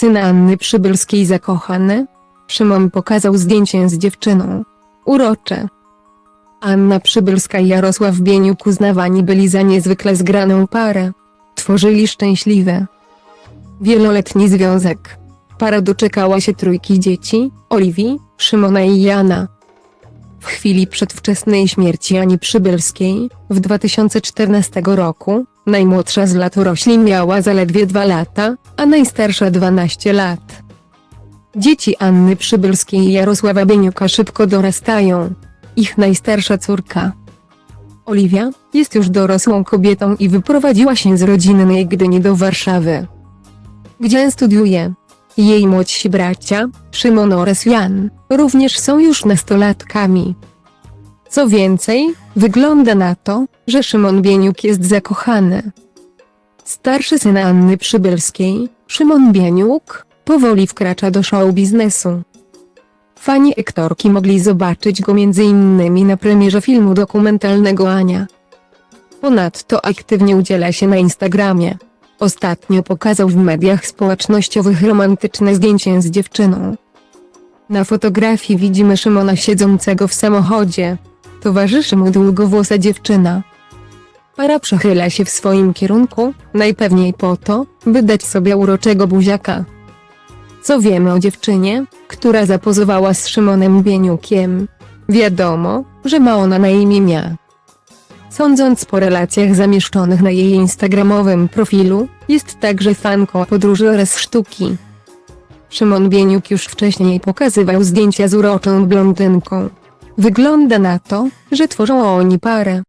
Syna Anny Przybylskiej zakochany? Szymon pokazał zdjęcie z dziewczyną. Urocze. Anna Przybylska i Jarosław Bieniuk uznawani byli za niezwykle zgraną parę. Tworzyli szczęśliwe. Wieloletni związek. Para doczekała się trójki dzieci, Oliwii, Szymona i Jana. W chwili przedwczesnej śmierci Ani Przybylskiej, w 2014 roku, najmłodsza z latorośli miała zaledwie 2 lata, a najstarsza 12 lat. Dzieci Anny Przybylskiej i Jarosława Bieniuka szybko dorastają. Ich najstarsza córka, Oliwia, jest już dorosłą kobietą i wyprowadziła się z rodzinnej Gdyni do Warszawy, gdzie studiuje. Jej młodsi bracia, Szymon oraz Jan, również są już nastolatkami. Co więcej, wygląda na to, że Szymon Bieniuk jest zakochany. Starszy syn Anny Przybylskiej, Szymon Bieniuk, powoli wkracza do show biznesu. Fani aktorki mogli zobaczyć go m.in. na premierze filmu dokumentalnego Ania. Ponadto aktywnie udziela się na Instagramie. Ostatnio pokazał w mediach społecznościowych romantyczne zdjęcie z dziewczyną. Na fotografii widzimy Szymona siedzącego w samochodzie. Towarzyszy mu długowłosa dziewczyna. Para przechyla się w swoim kierunku, najpewniej po to, by dać sobie uroczego buziaka. Co wiemy o dziewczynie, która zapozowała z Szymonem Bieniukiem? Wiadomo, że ma ona na imię Mia. Sądząc po relacjach zamieszczonych na jej instagramowym profilu, jest także fanką podróży oraz sztuki. Szymon Bieniuk już wcześniej pokazywał zdjęcia z uroczą blondynką. Wygląda na to, że tworzą oni parę.